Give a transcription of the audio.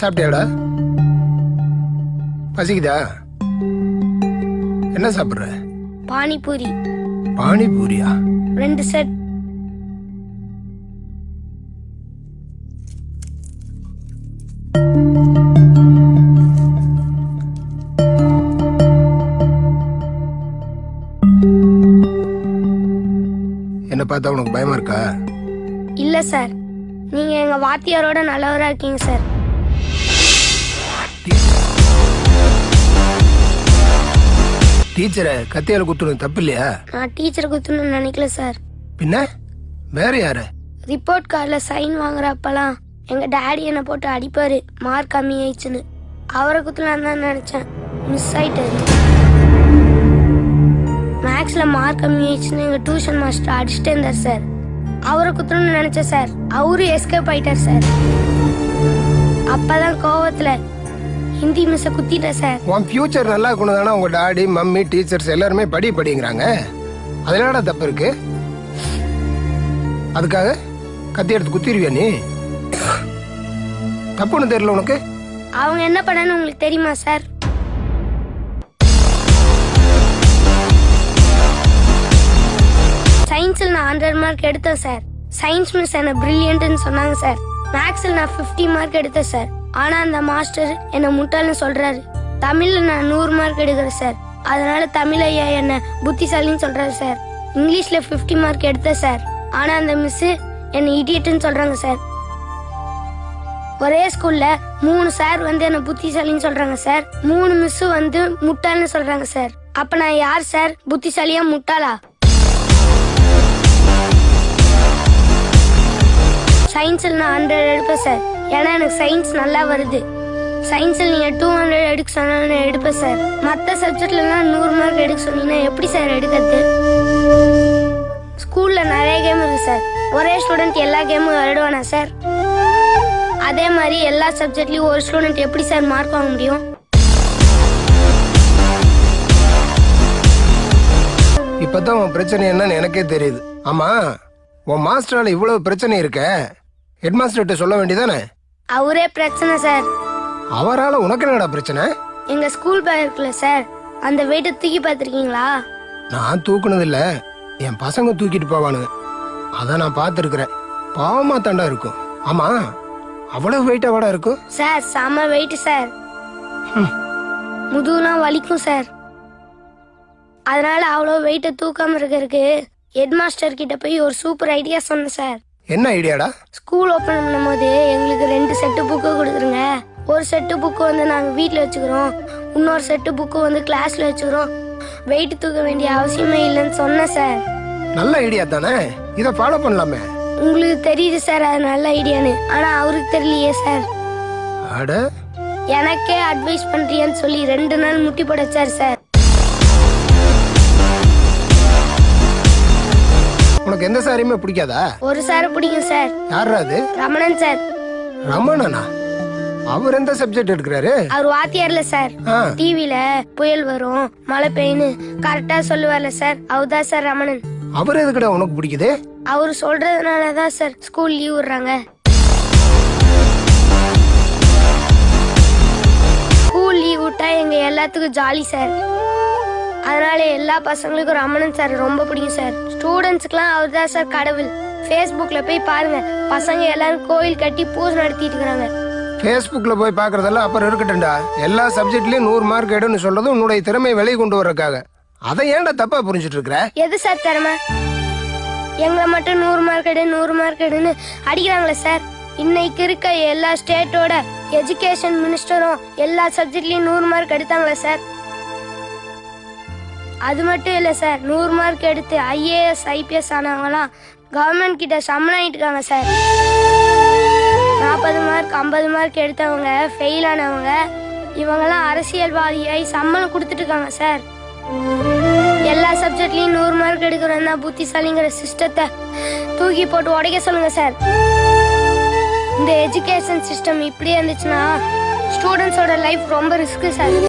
சாப்பிட்டியாடா? பசிக்குதா? என்ன சாப்பிட்ற? பானிபூரி. பானிபூரியா? ரெண்டு செட் என்ன பார்த்தா உனக்கு பயமா இருக்கா? இல்ல சார். நீங்க எங்க வாத்தியாரோட நல்லவரா இருக்கீங்க சார். டீச்சரை கத்தியால குத்துறது தப்பு இல்லையா நான் டீச்சர் குத்துணும்னு நினைக்கல சார். பின்ன? வேற யாரு? ரிப்போர்ட் கார்டில் சைன் வாங்குறப்பெல்லாம் எங்க டாடி என்னை போட்டு அடிப்பாரு மார்க் கம்மி ஆயிடுச்சுன்னு. அவரை குத்தலாம் தான் நினைச்சேன். மிஸ் ஆயிட்டாரு. மேக்ஸ்ல மார்க் கம்மி ஆயிடுச்சுன்னு எங்க டியூஷன் மாஸ்டர் அடிச்சுட்டே இருந்தார் சார் அவரை குத்தணும்னு நினைச்சேன் சார் அவரு எஸ்கேப் ஆயிட்டார் சார் அப்பதான் கோவத்துல ஹிந்தி மிஸ்ஸை குத்திட்டேன் சார் உன் ஃபியூச்சர் நல்லா இருக்கணும் தானே உங்க டாடி மம்மி டீச்சர்ஸ் எல்லாருமே படி படிங்கிறாங்க என்னடா தப்பு இருக்கு? அதுக்காக கத்தி எடுத்து குத்திடுவியா நீ? தப்புன்னு தெரியல உனக்கு? அவங்க என்ன பண்ணான்னு உங்களுக்கு தெரியுமா சார் ஹண்ட்ரட் மார்க் எடுத்தேன் சார் சயின்ஸ் மிஸ் என்ன பிரில்லியன்ட்னு சொன்னாங்க சார் மேக்ஸில் நான் 50 மார்க் எடுத்தேன் சார் ஆனால் அந்த மாஸ்டர் என்னை முட்டாள்னு சொல்கிறாரு தமிழில் நான் நூறு மார்க் எடுக்கிறேன் சார் அதனால தமிழ் ஐயா என்னை புத்திசாலின்னு சொல்கிறாரு சார் இங்கிலீஷில் ஃபிஃப்டி மார்க் எடுத்தேன் சார் ஆனால் அந்த மிஸ்ஸு என்னை இடியட்டுன்னு சொல்கிறாங்க சார் ஒரே ஸ்கூல்ல மூணு சார் வந்து என்ன புத்திசாலின்னு சொல்றாங்க சார் மூணு மிஸ் வந்து முட்டாள்னு சொல்றாங்க சார் அப்ப நான் யார் சார் புத்திசாலியா முட்டாளா? சயின்ஸில் நான் ஹண்ட்ரட் எடுப்பேன் சார் ஏன்னா எனக்கு சயின்ஸ் நல்லா வருது. சயின்ஸில் நீங்கள் டூ ஹண்ட்ரட் எடுக்க சொன்னாலும் நான் எடுப்பேன் சார் மற்ற சப்ஜெக்ட்லலாம் நூறு மார்க் எடுக்க சொன்னீங்கன்னா எப்படி சார் எடுக்கிறது? ஸ்கூலில் நிறைய கேம் இருக்கு சார் ஒரே ஸ்டூடெண்ட் எல்லா கேமும் விளையாடுவானா சார் அதே மாதிரி எல்லா சப்ஜெக்ட்லேயும் ஒரு ஸ்டூடெண்ட் எப்படி சார் மார்க் வாங்க முடியும்? இப்பதான் உன் பிரச்சனை என்னன்னு எனக்கே தெரியுது. ஆமா உன் மாஸ்டரால இவ்வளவு பிரச்சனை இருக்க. ஹெட் மாஸ்டர்கிட்ட சொல்ல வேண்டியதானே? அவரே பிரச்சனை சார் அவரால உனக்கு என்னடா பிரச்சனை? எங்க ஸ்கூல் பேக் இருக்குல்ல சார் அந்த வெயிட்டை தூக்கி பார்த்துருக்கீங்களா? நான் தூக்குனது இல்ல என் பசங்க தூக்கிட்டு போவானுங்க. அத நான் பார்த்துருக்கிறேன். பாவமா தாண்டா இருக்கும். ஆமா அவ்வளவு வெயிட்டா வாடா இருக்கும்? சார் செம வெயிட் சார் முதுகுலாம் வலிக்கும் சார் அதனால அவ்வளோ வெயிட்டை தூக்காம இருக்கிறதுக்கு ஹெட் மாஸ்டர் கிட்ட போய் ஒரு சூப்பர் ஐடியா சொன்னேன் சார் என்ன ஐடியாடா? ஸ்கூல் ஓப்பன் பண்ணும்போது எங்களுக்கு ரெண்டு செட்டு புக்கு கொடுத்துருங்க. ஒரு செட்டு புக்கு வந்து நாங்கள் வீட்டில் வச்சுக்கிறோம். இன்னொரு செட்டு புக்கு வந்து கிளாஸில் வச்சுக்கிறோம். வெயிட் தூக்க வேண்டிய அவசியமே இல்லைன்னு சொன்னேன் சார் நல்ல ஐடியா தானே? இத ஃபாலோ பண்ணலாமே. உங்களுக்கு தெரியுது சார் அது நல்ல ஐடியான்னு. ஆனால் அவருக்கு தெரியலையே சார் அட. எனக்கே அட்வைஸ் பண்றியான்னு சொல்லி ரெண்டு நாள் முட்டி போடச்சார் சார் உனக்கு எந்த சாரியுமே பிடிக்காதா? ஒரு சார் பிடிக்கும் சார். யாரா அது? ரமணன் சார். ரமணனா? அவர் எந்த சப்ஜெக்ட் எடுக்கிறாரு? அவர் வாத்தியார்ல சார். டிவில புயல் வரும் மழை பெய்யுன்னு கரெக்டா சொல்லுவார்ல சார். அவர்தான் சார் ரமணன். அவர் எதுக்குடா உனக்கு பிடிக்குது? அவர் சொல்றதுனால தான் சார் ஸ்கூல் லீவ் விடுறாங்க. ஸ்கூல் லீவ் விட்டா எங்க எல்லாத்துக்கும் ஜாலி சார். அதனால எல்லா பசங்களுக்கும் ரமணன் சார் ரொம்ப பிடிக்கும் சார் ஸ்டூடெண்ட்ஸ்க்குலாம் அவர் தான் சார் கடவுள். ஃபேஸ்புக்ல போய் பாருங்க. பசங்க எல்லாரும் கோயில் கட்டி பூஜை நடத்திட்டு இருக்காங்க ஃபேஸ்புக்ல போய் பாக்குறதெல்லாம் அப்புறம் இருக்கட்டும்டா. எல்லா சப்ஜெக்ட்லயும் நூறு மார்க் எடுன்னு சொல்றதும் உன்னுடைய திறமையை வெளியே கொண்டு வர்றதுக்காக. அதை ஏன்டா தப்பா புரிஞ்சிட்டு இருக்கிற? எது சார் திறமை? எங்களை மட்டும் நூறு மார்க் எடு நூறு மார்க் எடுன்னு அடிக்கிறாங்களே சார் இன்னைக்கு இருக்க எல்லா ஸ்டேட்டோட எஜுகேஷன் மினிஸ்டரும் எல்லா சப்ஜெக்ட்லயும் நூறு மார்க் எடுத்தாங்களே சார் அது மட்டும் இல்லை சார். நூறு மார்க் எடுத்து ஐஏஎஸ் ஐபிஎஸ் ஆனவங்களாம் கவர்மெண்ட் கிட்ட சம்பளம் ஆயிட்டு இருக்காங்க சார். நாற்பது மார்க் ஐம்பது மார்க் எடுத்தவங்க ஃபெயில் ஆனவங்க இவங்கெல்லாம் அரசியல்வாதியாய் சம்பளம் கொடுத்துட்ருக்காங்க சார். எல்லா சப்ஜெக்ட்லேயும் நூறு மார்க் எடுக்கிறோம் தான் புத்திசாலிங்கிற சிஸ்டத்தை தூக்கி போட்டு உடைக்க சொல்லுங்கள் சார். இந்த எஜுகேஷன் சிஸ்டம் இப்படியே இருந்துச்சுன்னா ஸ்டூடெண்ட்ஸோட லைஃப் ரொம்ப ரிஸ்க்கு சார்.